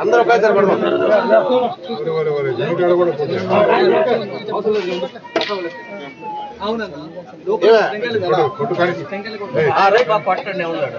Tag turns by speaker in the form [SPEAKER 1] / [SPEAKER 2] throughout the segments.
[SPEAKER 1] అందరూ ఒకేసారి పడదాం
[SPEAKER 2] పట్టండి ఉన్నాడు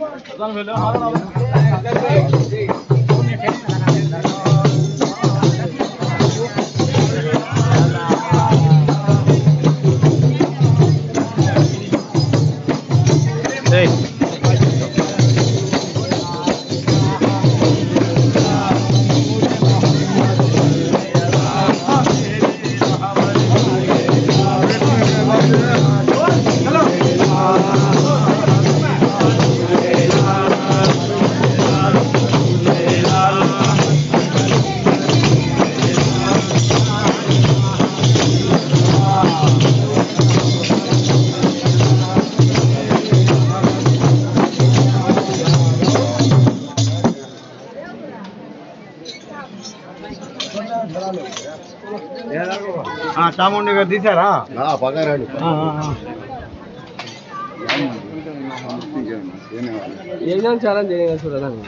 [SPEAKER 2] الله
[SPEAKER 1] చాముండి గారు తీసారా ఏం చాలా చూడాలి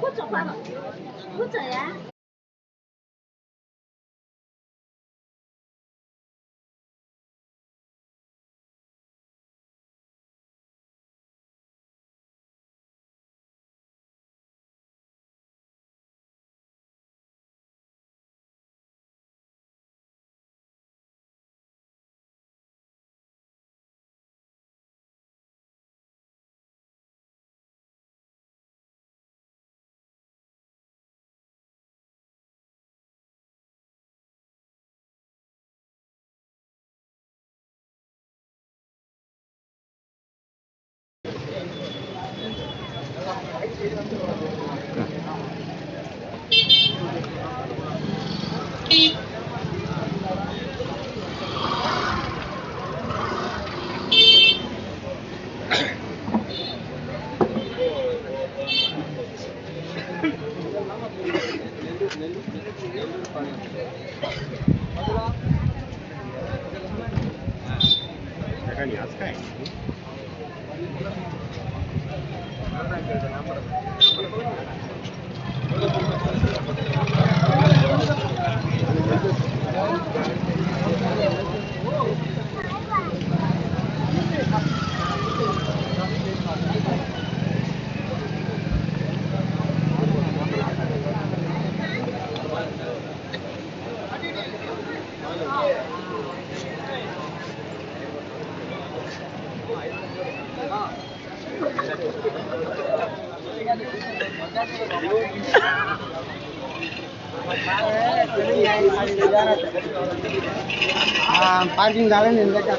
[SPEAKER 1] కూర్చో కూర్చోయా? に扱え。చేయగా చూడాలి
[SPEAKER 2] పార్కింగ్ కాదని ఎందుకంటే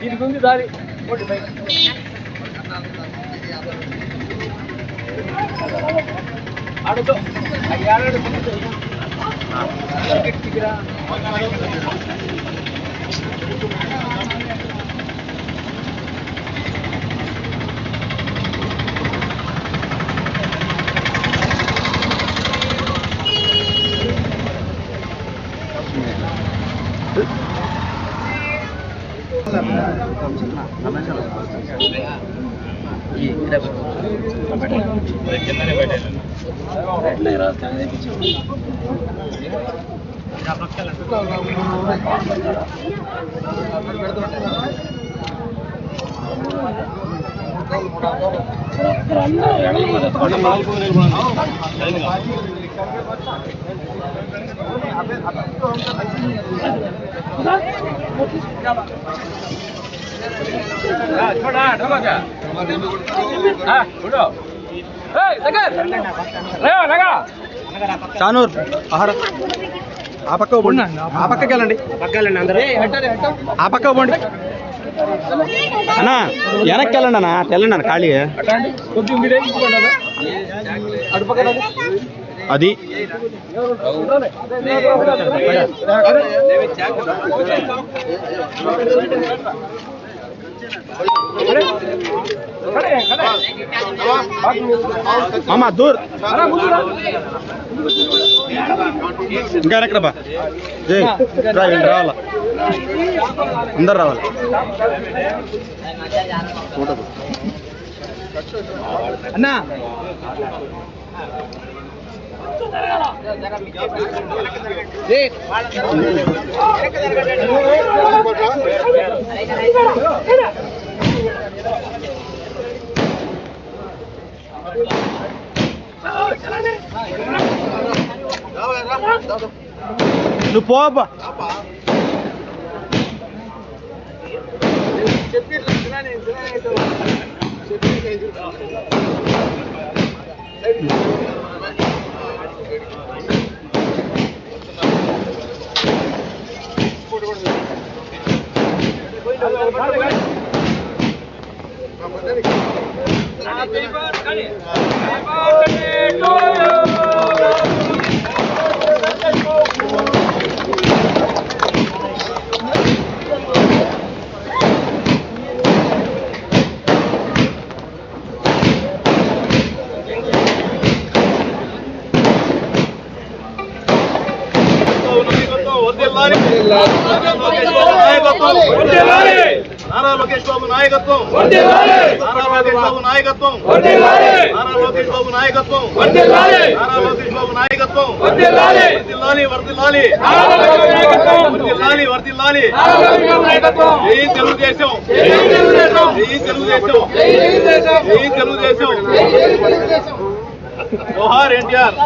[SPEAKER 3] దీనికి ఉంది దారి. അടുത്തോ അയാളെ കിട്ടിക്കിടാ 이, 그래, छोड़ा ढोका क्या हाँ छोड़ो
[SPEAKER 4] చానూర్ ఆహార. ఆ పక్క పోండి ఆ పక్కకి వెళ్ళండి.
[SPEAKER 2] పక్కాలండి అందరూ.
[SPEAKER 4] ఆ పక్క పోండి అన్నా వెనక్కి వెళ్ళండి అన్న వెళ్ళండి అన్న ఖాళీ. అది. మామ దూర్. ఇంకా ఎక్కడ బా. జై. రా వీళ్ళు రావాలా? అందరు రావాలి?
[SPEAKER 2] అన్నా.
[SPEAKER 4] నువ్వు పోబ్బా
[SPEAKER 5] నారా నారా లోకేష్ బాబు నాయకత్వం నారా లోకేష్ బాబు నాయకత్వం నారా లోకేష్ బాబు నాయకత్వం వర్దిల్లాలి వర్దిల్లాలి వర్దిల్లాలి వర్దిల్లాలి జై తెలుగుదేశం జై తెలుగుదేశం జై తెలుగుదేశం జోహార్ ఎన్టీఆర్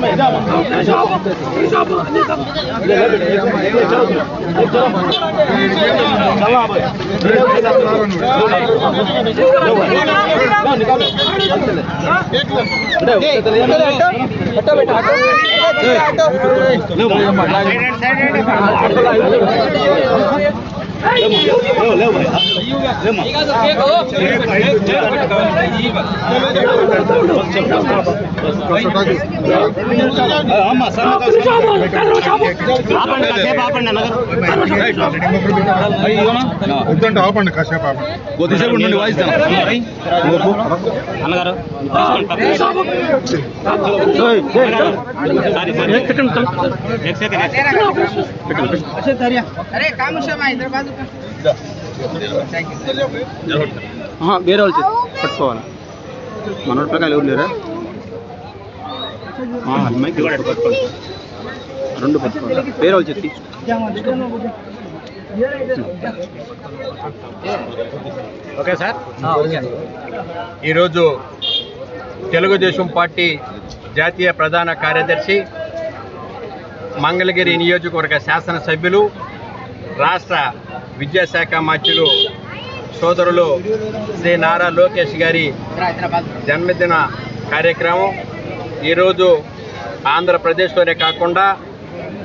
[SPEAKER 5] બેટા
[SPEAKER 3] వద్దంటే ఆపండి కాసేపు ఆపండి
[SPEAKER 4] కొద్దిసేపు ఉండండి వాయిస్తాను
[SPEAKER 6] అన్నగారు
[SPEAKER 7] अरे काम क्षमा इधर बाजू का
[SPEAKER 4] ఆహా, వేరే వాళ్ళు పట్టుకోవాలి? మనోడి ప్రకారం ఎవరు లేరా? అమ్మాయికి రెండు పట్టుకోవాలి? వేరే వాళ్ళు చెప్పి.
[SPEAKER 6] Okay sir?
[SPEAKER 8] ఈరోజు తెలుగుదేశం పార్టీ జాతీయ ప్రధాన కార్యదర్శి మంగళగిరి నియోజకవర్గ శాసనసభ్యులు రాష్ట్ర విద్యాశాఖ మంత్రులు సోదరులు శ్రీ నారా లోకేష్ గారి జన్మదిన కార్యక్రమం. ఈరోజు ఆంధ్రప్రదేశ్లోనే కాకుండా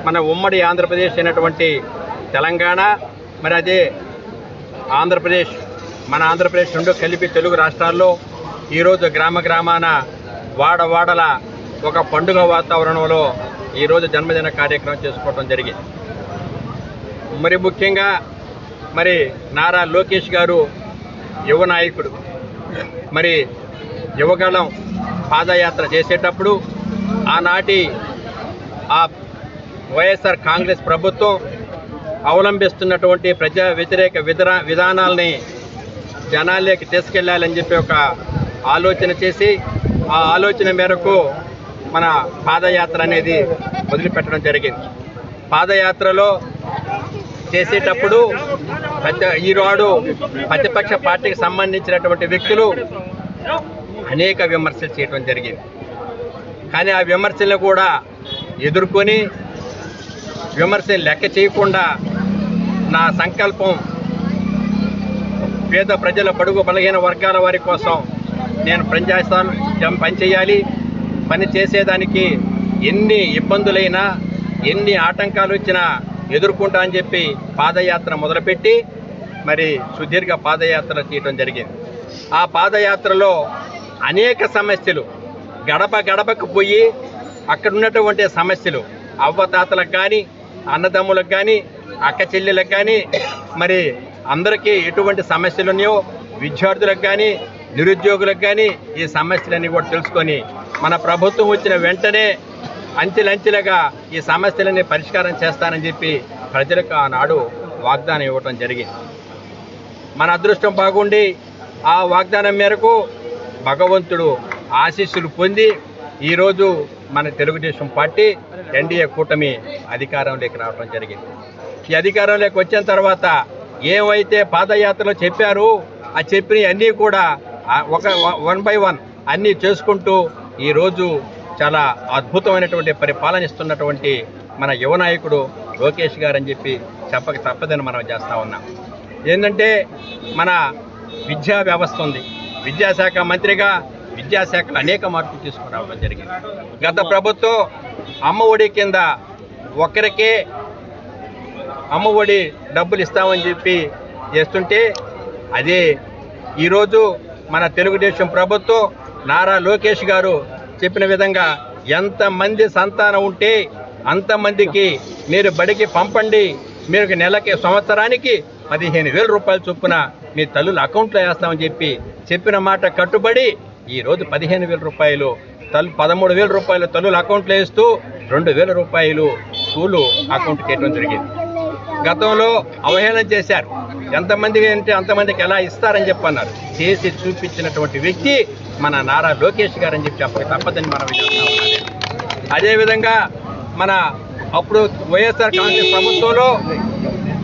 [SPEAKER 8] మన ఉమ్మడి ఆంధ్రప్రదేశ్ అయినటువంటి తెలంగాణ మరి అదే ఆంధ్రప్రదేశ్ మన ఆంధ్రప్రదేశ్ రెండు కలిపి తెలుగు రాష్ట్రాల్లో ఈరోజు గ్రామ గ్రామాన వాడవాడల ఒక పండుగ వాతావరణంలో ఈరోజు జన్మదిన కార్యక్రమం చేసుకోవడం జరిగింది. మరి ముఖ్యంగా మరి నారా లోకేష్ గారు యువ నాయకుడు. మరి యువగళం పాదయాత్ర చేసేటప్పుడు ఆనాటి ఆ వైఎస్ఆర్ కాంగ్రెస్ ప్రభుత్వం అవలంబిస్తున్నటువంటి ప్రజా వ్యతిరేక విధా విధానాల్ని జనాల్లోకి తీసుకెళ్ళాలని చెప్పి ఒక ఆలోచన చేసి ఆ ఆలోచన మేరకు మన పాదయాత్ర అనేది వదిలిపెట్టడం జరిగింది. పాదయాత్రలో చేసేటప్పుడు ప్రతి ఈనాడు ప్రతిపక్ష పార్టీకి సంబంధించినటువంటి వ్యక్తులు అనేక విమర్శలు చేయడం జరిగింది. కానీ ఆ విమర్శలను కూడా ఎదుర్కొని విమర్శలు లెక్క చేయకుండా నా సంకల్పం పేద ప్రజల బడుగు బలహీన వర్గాల వారి కోసం నేను పనిచేస్తాను పనిచేయాలి పని చేసేదానికి ఎన్ని ఇబ్బందులైనా ఎన్ని ఆటంకాలు వచ్చినా ఎదుర్కొంటా అని చెప్పి పాదయాత్ర మొదలుపెట్టి మరి సుదీర్ఘ పాదయాత్ర చేయడం జరిగింది. ఆ పాదయాత్రలో అనేక సమస్యలు గడప గడపకు పోయి అక్కడ ఉన్నటువంటి సమస్యలు అవ్వతాతలకు కానీ అన్నదమ్ములకు కానీ అక్క చెల్లెలకు కానీ మరి అందరికీ ఎటువంటి సమస్యలు ఉన్నాయో విద్యార్థులకు కానీ నిరుద్యోగులకు కానీ ఈ సమస్యలన్నీ కూడా తెలుసుకొని మన ప్రభుత్వం వచ్చిన వెంటనే అంచెలంచెలుగా ఈ సమస్యలన్నీ పరిష్కారం చేస్తానని చెప్పి ప్రజలకు ఆనాడు వాగ్దానం ఇవ్వటం జరిగింది. మన అదృష్టం బాగుండి ఆ వాగ్దానం మేరకు భగవంతుడు ఆశీస్సులు పొంది ఈరోజు మన తెలుగుదేశం పార్టీ ఎన్డీఏ కూటమి అధికారంలోకి రావడం జరిగింది. ఈ అధికారంలోకి వచ్చిన తర్వాత ఏవైతే పాదయాత్రలో చెప్పారు ఆ చెప్పిన అన్నీ కూడా ఒక వన్ బై వన్ అన్నీ చేసుకుంటూ ఈరోజు చాలా అద్భుతమైనటువంటి పరిపాలన ఇస్తున్నటువంటి మన యువ నాయకుడు లోకేష్ గారు అని చెప్పి చెప్పక తప్పదని మనం చేస్తా ఉన్నాం. ఏంటంటే మన విద్యా వ్యవస్థ ఉంది. విద్యాశాఖ మంత్రిగా విద్యాశాఖలో అనేక మార్పులు తీసుకురావడం జరిగింది. గత ప్రభుత్వం అమ్మ ఒడి కింద ఒకరికే అమ్మ ఒడి డబ్బులు ఇస్తామని చెప్పి చేస్తుంటే అదే ఈరోజు మన తెలుగుదేశం ప్రభుత్వం నారా లోకేష్ గారు చెప్పిన విధంగా ఎంతమంది సంతానం ఉంటే అంతమందికి మీరు బడికి పంపండి. మీరు నెలకి సంవత్సరానికి పదిహేను వేల రూపాయల చొప్పున మీ తల్లుల అకౌంట్లో వేస్తామని చెప్పి చెప్పిన మాట కట్టుబడి ఈరోజు పదిహేను వేల రూపాయలు తల్లు పదమూడు వేల రూపాయలు తల్లుల అకౌంట్లో వేస్తూ రెండు వేల రూపాయలు స్కూలు అకౌంట్కి వేయడం జరిగింది. గతంలో అవహేళన చేశారు. ఎంతమంది అంటే అంతమందికి ఎలా ఇస్తారని చెప్పన్నారు. చేసి చూపించినటువంటి వ్యక్తి మన నారా లోకేష్ గారు అని చెప్పి చెప్పక తప్పదని మనం అదేవిధంగా మన అప్పుడు వైఎస్ఆర్ కాంగ్రెస్ ప్రభుత్వంలో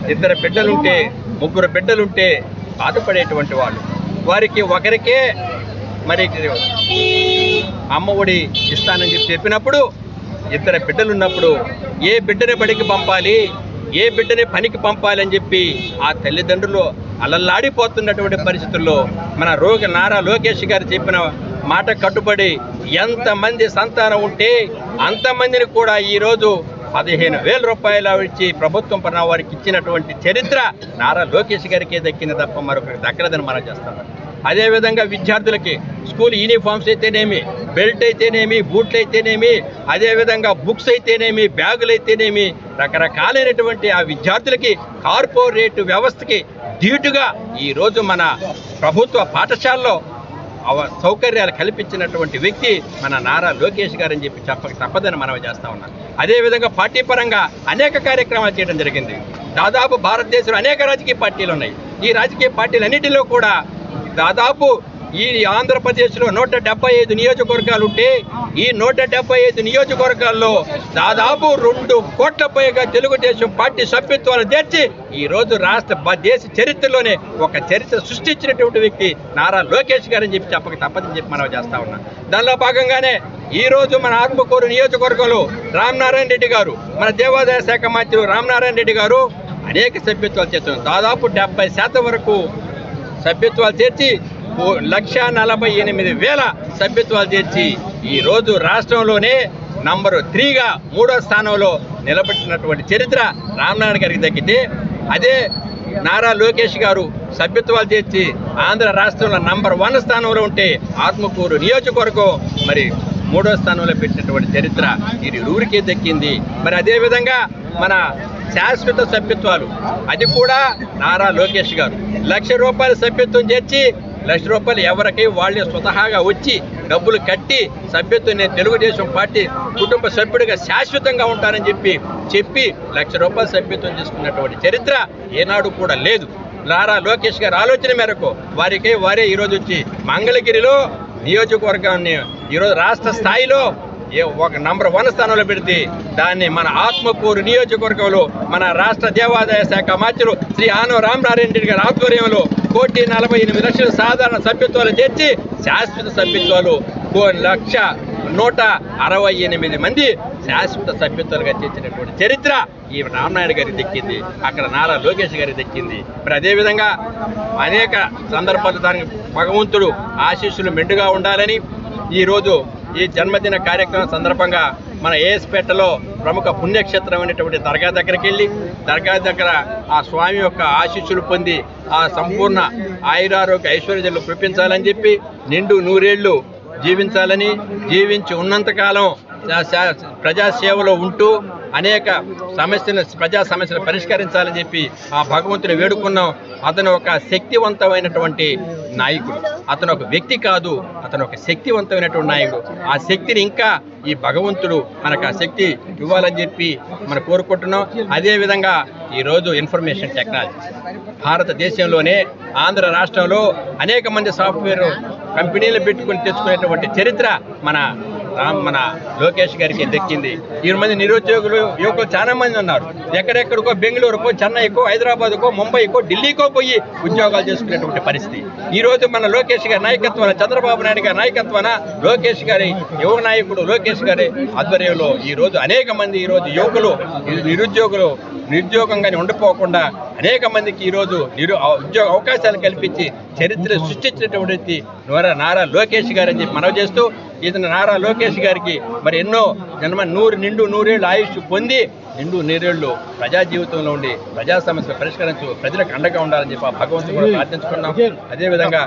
[SPEAKER 8] ఇద్దరు బిడ్డలుంటే ముగ్గురు బిడ్డలుంటే బాధపడేటువంటి వాళ్ళు. వారికి ఒకరికే మరి అమ్మ ఒడి ఇస్తానని చెప్పి చెప్పినప్పుడు ఇద్దరు బిడ్డలున్నప్పుడు ఏ బిడ్డని బడికి పంపాలి ఏ బిడ్డని పనికి పంపాలని చెప్పి ఆ తల్లిదండ్రులు అలల్లాడిపోతున్నటువంటి పరిస్థితుల్లో మన రోగి నారా లోకేష్ గారు చెప్పిన మాట కట్టుబడి ఎంతమంది సంతానం ఉంటే అంతమందిని కూడా ఈరోజు పదిహేను వేల రూపాయలు ఇచ్చి ప్రభుత్వం పైన వారికి ఇచ్చినటువంటి చరిత్ర నారా లోకేష్ గారికే దక్కింది తప్ప మరొకరికి దక్కలేదని మనం చేస్తాం. అదేవిధంగా విద్యార్థులకి స్కూల్ యూనిఫామ్స్ అయితేనేమి బెల్ట్ అయితేనేమి బూట్లు అయితేనేమి అదేవిధంగా బుక్స్ అయితేనేమి బ్యాగులు అయితేనేమి రకరకాలైనటువంటి ఆ విద్యార్థులకి కార్పొరేట్ వ్యవస్థకి ధీటుగా ఈరోజు మన ప్రభుత్వ పాఠశాలలో సౌకర్యాలు కల్పించినటువంటి వ్యక్తి మన నారా లోకేష్ గారని చెప్పి చెప్పక తప్పదని మనం చేస్తా ఉన్నాం. అదేవిధంగా పార్టీ పరంగా అనేక కార్యక్రమాలు చేయడం జరిగింది. దాదాపు భారతదేశంలో అనేక రాజకీయ పార్టీలు ఉన్నాయి. ఈ రాజకీయ పార్టీలన్నిటిలో కూడా దాదాపు ఈ ఆంధ్రప్రదేశ్లో నూట డెబ్బై ఐదు నియోజకవర్గాలు ఉంటే ఈ నూట డెబ్బై ఐదు నియోజకవర్గాల్లో దాదాపు రెండు కోట్ల పైగా తెలుగుదేశం పార్టీ సభ్యత్వాలు తెచ్చి ఈ రోజు రాష్ట్ర దేశ చరిత్రలోనే ఒక చరిత్ర సృష్టించినటువంటి వ్యక్తి నారా లోకేష్ గారని చెప్పి చెప్పక తప్పదని చెప్పి మనం చేస్తా ఉన్నాం. దానిలో భాగంగానే ఈ రోజు మన ఆత్మకూరు నియోజకవర్గంలో రామనారాయణ రెడ్డి గారు మన దేవాదాయ శాఖ మంత్రి రామనారాయణ రెడ్డి గారు అనేక సభ్యత్వాలు చేస్తున్నారు దాదాపు డెబ్బై శాతం వరకు సభ్యత్వాలు చేర్చి లక్ష నలభై ఎనిమిది వేల సభ్యత్వాలు చేర్చి ఈ రోజు రాష్ట్రంలోనే నంబరు త్రీగా మూడో స్థానంలో నిలబెట్టినటువంటి చరిత్ర రామనారాయణ గారికి దక్కితే అదే నారా లోకేష్ గారు సభ్యత్వాలు చేర్చి ఆంధ్ర రాష్ట్రంలో నంబర్ వన్ స్థానంలో ఉంటే ఆత్మకూరు నియోజకవర్గం మరి మూడో స్థానంలో పెట్టినటువంటి చరిత్ర ఇది ఊరికే దక్కింది. మరి అదేవిధంగా మన శాశ్వత సభ్యత్వాలు అది కూడా నారా లోకేష్ గారు. లక్ష రూపాయల సభ్యత్వం చేర్చి లక్ష రూపాయలు ఎవరికి వాళ్ళే స్వతహాగా వచ్చి డబ్బులు కట్టి సభ్యత్వం నేను తెలుగుదేశం పార్టీ కుటుంబ సభ్యుడిగా శాశ్వతంగా ఉంటానని చెప్పి చెప్పి లక్ష రూపాయల సభ్యత్వం తీసుకున్నటువంటి చరిత్ర ఏనాడు కూడా లేదు. నారా లోకేష్ గారి ఆలోచన మేరకు వారికి వారే ఈరోజు వచ్చి మంగళగిరిలో నియోజకవర్గాన్ని ఈరోజు రాష్ట్ర స్థాయిలో ఒక నంబర్ వన్ స్థానంలో పెడితే దాన్ని మన ఆత్మకూరు నియోజకవర్గంలో మన రాష్ట్ర దేవాదాయ శాఖ మంత్రులు శ్రీ ఆనవ రామనారాయణ రెడ్డి గారి ఆధ్వర్యంలో కోటి నలభై ఎనిమిది లక్షల సాధారణ సభ్యత్వాలు తెచ్చి శాశ్వత సభ్యత్వాలు కో లక్ష నూట అరవై ఎనిమిది మంది శాశ్వత సభ్యత్వాలుగా చేసినటువంటి చరిత్ర ఈ రామనాయుడు గారికి దక్కింది. అక్కడ నారా లోకేష్ గారికి దక్కింది. మరి అదేవిధంగా అనేక సందర్భాలు దానికి భగవంతుడు ఆశీస్సులు మెండుగా ఉండాలని ఈరోజు ఈ జన్మదిన కార్యక్రమం సందర్భంగా మన ఏఎస్పేటలో ప్రముఖ పుణ్యక్షేత్రం అనేటువంటి దర్గా దగ్గరికి వెళ్ళి దర్గా దగ్గర ఆ స్వామి యొక్క ఆశీస్సులు పొంది ఆ సంపూర్ణ ఆయురారోగ్య ఐశ్వర్యాలు కురిపించాలని చెప్పి నిండు నూరేళ్ళు జీవించాలని జీవించి ఉన్నంతకాలం ప్రజాసేవలో ఉంటూ అనేక సమస్యలు ప్రజా సమస్యలు పరిష్కరించాలని చెప్పి ఆ భగవంతుని వేడుకున్నాం. అతను ఒక శక్తివంతమైనటువంటి నాయకుడు. అతను ఒక వ్యక్తి కాదు అతను ఒక శక్తివంతమైనటువంటి నాయకుడు. ఆ శక్తిని ఇంకా ఈ భగవంతుడు మనకు ఆ శక్తి ఇవ్వాలని చెప్పి మనం కోరుకుంటున్నాం. అదేవిధంగా ఈరోజు ఇన్ఫర్మేషన్ టెక్నాలజీ. భారతదేశంలోనే ఆంధ్ర రాష్ట్రంలో అనేక మంది సాఫ్ట్వేర్ కంపెనీలు పెట్టుకుని తెచ్చుకునేటువంటి చరిత్ర మన మన లోకేష్ గారికి దక్కింది. ఈ మంది నిరుద్యోగులు యువకులు చాలా మంది ఉన్నారు. ఎక్కడెక్కడికో బెంగళూరుకో చెన్నైకో హైదరాబాద్కో ముంబైకో ఢిల్లీకో పోయి ఉద్యోగాలు చేసుకునేటువంటి పరిస్థితి. ఈ రోజు మన లోకేష్ గారి నాయకత్వాన చంద్రబాబు నాయుడు గారి నాయకత్వాన లోకేష్ గారి యువ నాయకుడు లోకేష్ గారి ఆధ్వర్యంలో ఈ రోజు అనేక మంది ఈ రోజు యువకులు నిరుద్యోగులు నిరుద్యోగంగానే ఉండిపోకుండా అనేక మందికి ఈరోజు నిరు ఉద్యోగ అవకాశాలు కల్పించి చరిత్ర సృష్టించినటువంటి నోరా నారా లోకేష్ గారు అని చెప్పి మనవి చేస్తూ ఇతను నారా లోకేష్ గారికి మరి ఎన్నో జన్మ నూరు నిండు నూరేళ్ళు ఆయుష్ పొంది నిండు నూరేళ్ళు ప్రజా జీవితంలో ఉండి ప్రజా సమస్యలు పరిష్కరించు ప్రజలకు అండగా ఉండాలని చెప్పి ఆ భగవంతుడు కూడా ప్రార్థించుకున్నాం. అదేవిధంగా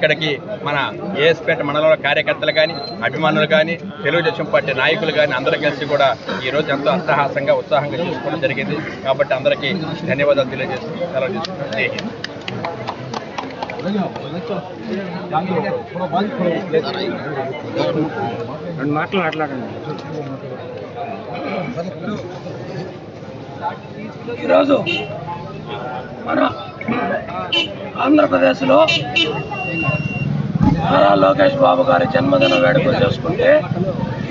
[SPEAKER 8] ఇక్కడికి మన ఏఎస్పేట మండలంలో కార్యకర్తలు కానీ అభిమానులు కానీ తెలుగుదేశం పార్టీ నాయకులు కానీ అందరూ కలిసి కూడా ఈ రోజు ఎంతో అట్టహాసంగా ఉత్సాహంగా చేసుకోవడం జరిగింది. కాబట్టి అందరికీ ధన్యవాదాలు తెలియజేస్తూ సెలవు
[SPEAKER 4] మాటలు మాట్లాడండి.
[SPEAKER 3] ఈరోజు మన ఆంధ్రప్రదేశ్లో నారా లోకేష్ బాబు గారి జన్మదిన వేడుకలు చేసుకుంటే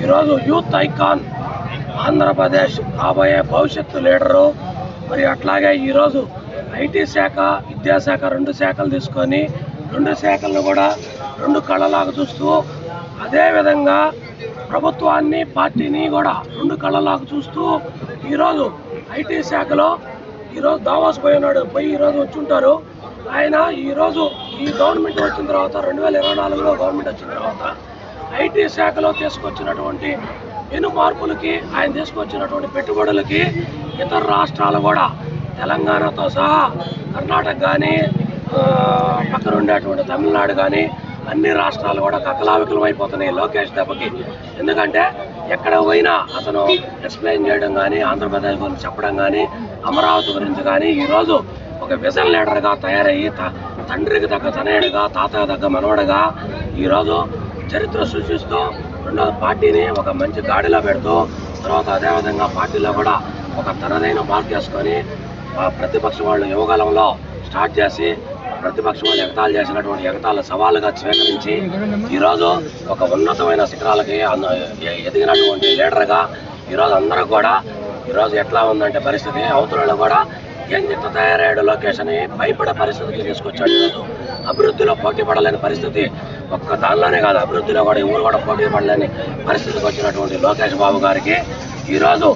[SPEAKER 3] ఈరోజు యూత్ ఐకాన్ ఆంధ్రప్రదేశ్ రాబోయే భవిష్యత్తు లీడరు. మరి అట్లాగే ఈరోజు ఐటీ శాఖ విద్యాశాఖ రెండు శాఖలు తీసుకొని రెండు శాఖలను కూడా రెండు కళ్ళలాగా చూస్తూ అదేవిధంగా ప్రభుత్వాన్ని పార్టీని కూడా రెండు కళ్ళలాగా చూస్తూ ఈరోజు ఐటీ శాఖలో ఈరోజు దావాస్ పోయి ఉన్నాడు పోయి ఈరోజు వచ్చి ఉంటారు. ఆయన ఈరోజు ఈ గవర్నమెంట్ వచ్చిన తర్వాత రెండు వేల ఇరవై నాలుగులో గవర్నమెంట్ వచ్చిన తర్వాత ఐటీ శాఖలో తీసుకొచ్చినటువంటి పెను మార్పులకి ఆయన తీసుకొచ్చినటువంటి పెట్టుబడులకి ఇతర రాష్ట్రాలు కూడా తెలంగాణతో సహా కర్ణాటక కానీ పక్కన ఉండేటువంటి తమిళనాడు కానీ అన్ని రాష్ట్రాలు కూడా కకలావికలం అయిపోతున్నాయి లోకేష్ దెబ్బకి. ఎందుకంటే ఎక్కడ పోయినా అతను ఎక్స్ప్లెయిన్ చేయడం కానీ ఆంధ్రప్రదేశ్ గురించి చెప్పడం కానీ అమరావతి గురించి కానీ ఈరోజు ఒక విజన్ లీడర్గా తయారయ్యి త- తండ్రికి తగ్గ తనయుడిగా తాతకు తగ్గ మనవడగా ఈరోజు చరిత్ర సృష్టిస్తూ రెండో పార్టీని ఒక మంచి గాడిలో పెడుతూ తర్వాత అదేవిధంగా పార్టీలో కూడా ఒక తనదైన మార్క్ చేసుకొని ప్రతిపక్ష వాళ్ళు యువకాలంలో స్టార్ట్ చేసి ప్రతిపక్షం వాళ్ళు ఎగతాలు చేసినటువంటి ఎగతాలు సవాలుగా స్వీకరించి ఈరోజు ఒక ఉన్నతమైన శిఖరాలకి ఎదిగినటువంటి లీడర్గా ఈరోజు అందరూ కూడా ఈరోజు ఎట్లా ఉందంటే పరిస్థితి అవతలలో కూడా ఎంత తయారయ్యాడు లోకేష్ అని భయపడే పరిస్థితికి తీసుకొచ్చాడు ఈరోజు. అభివృద్ధిలో పోటీ పడలేని పరిస్థితి. ఒక్క దానిలోనే కాదు అభివృద్ధిలో కూడా ఎవరు కూడా పోటీ పడలేని పరిస్థితికి వచ్చినటువంటి లోకేష్ బాబు గారికి ఈరోజు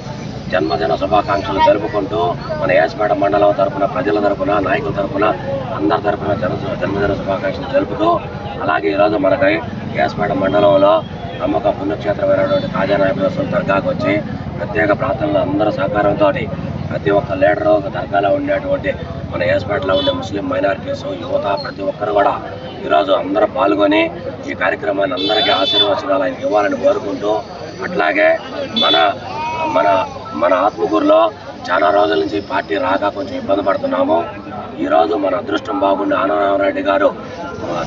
[SPEAKER 3] జన్మదిన శుభాకాంక్షలు జరుపుకుంటూ మన ఏసుపేట మండలం తరఫున ప్రజల తరఫున నాయకుల తరపున అందరి తరపున జన జన్మదిన శుభాకాంక్షలు జరుపుతూ అలాగే ఈరోజు మనకి ఏసుపేట మండలంలో నమ్మక పుణ్యక్షేత్రమైనటువంటి కాజానాయకుల దర్గాకు వచ్చి ప్రత్యేక ప్రార్థనలు అందరి సహకారంతో ప్రతి ఒక్క లీడరు ఒక దర్గాలో ఉండేటువంటి మన ఏసుపేటలో ఉండే ముస్లిం మైనారిటీస్ యువత ప్రతి ఒక్కరు కూడా ఈరోజు అందరూ పాల్గొని ఈ కార్యక్రమాన్ని అందరికీ ఆశీర్వచనాలు ఆయన ఇవ్వాలని కోరుకుంటూ అట్లాగే మన మన మన ఆత్మకూరులో చాలా రోజుల నుంచి పార్టీ రాక కొంచెం ఇబ్బంది పడుతున్నాము. ఈరోజు మన అదృష్టం బాగుండి ఆనందరామరెడ్డి గారు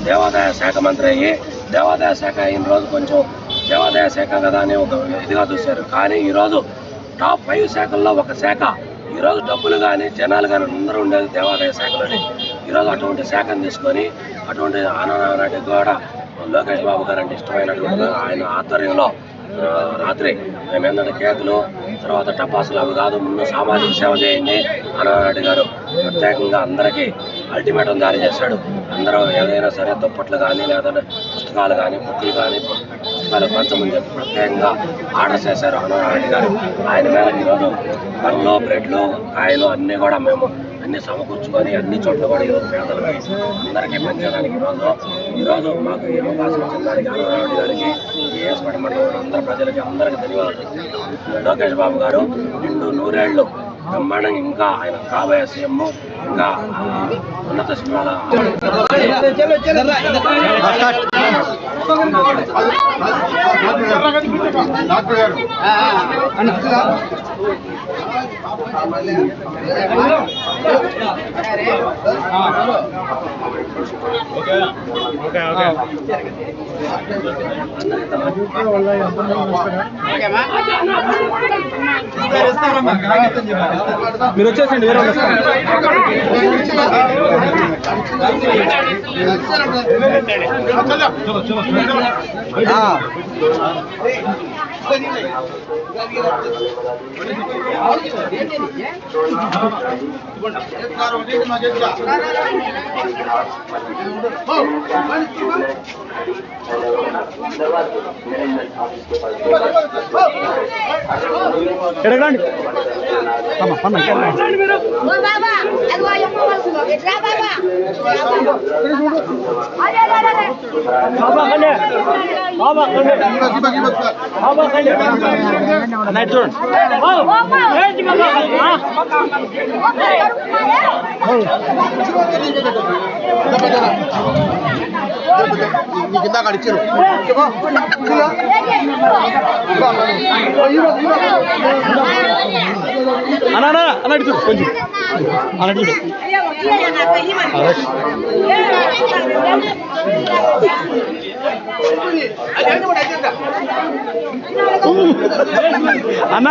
[SPEAKER 3] దేవాదాయ శాఖ మంత్రి అయ్యి దేవాదాయ శాఖ అయిన రోజు కొంచెం దేవాదాయ శాఖ కదా అని ఒక ఇదిగా చూశారు. కానీ ఈరోజు టాప్ ఫైవ్ శాఖల్లో ఒక శాఖ. ఈరోజు డబ్బులు కానీ జనాలు కానీ అందరూ ఉండేది దేవాలయ శాఖలోనే. ఈరోజు అటువంటి శాఖను తీసుకొని అటువంటి ఆనందరెడ్డి గోడ లోకేష్ బాబు గారు అంటే ఇష్టమైనటువంటి ఆయన ఆధ్వర్యంలో రాత్రి మేము ఏంటంటే కేకులు తర్వాత టపాసులు అవి కాదు ముందు సామాజిక సేవ చేయండి ఆనందరెడ్డి గారు ప్రత్యేకంగా అందరికీ అల్టిమేటం జారీ చేశాడు. అందరూ ఏదైనా సరే దుప్పట్లు కానీ లేదా పుస్తకాలు కానీ బుక్కులు కానీ పుస్తకాలు పంచమని చెప్పి ప్రత్యేకంగా ఆర్డర్ చేశారు ఆనందరెడ్డి గారు. ఆయన మీద ఈరోజు పండ్లు బ్రెడ్లు కాయలు అన్నీ కూడా మేము అన్ని సమకూర్చుకొని అన్ని చోట్ల కూడా ఈరోజు పేదలకి అందరికీ పంచడానికి ఈరోజు ఈరోజు మాకు ఈ అవకాశం ఇచ్చిన దానికి ఆనందరెడ్డి గారికి ఈ ఏసుపడి మండలం అందరి ప్రజలకి అందరికీ ధన్యవాదాలు లోకేష్ బాబు గారు రెండు నూరేళ్ళు బ్రహ్మాండంగా ఇంకా ఆయన కాబోయే సీఎం ఇంకా ఉన్నత
[SPEAKER 6] శిబిరాల
[SPEAKER 4] మీరు వచ్చేసండి వేరే వాళ్ళు వస్తారు. ఆ, ఇక్కడికి రండి అమ్మ పన్న ఇక్కడికి రండి.
[SPEAKER 2] ఓ బాబా అదిగో అయ్యమ్మ వాళ్ళు రా బాబా అదే అదే అదే
[SPEAKER 4] బాబా కండి బాబా కండి బాబా కండి నైట్ చూడండి ఏంటి బాబా ఆ? అన్న అన్న అన్న ఇటు చూడు కొంచెం అన్న ఇటు చూడు అన్న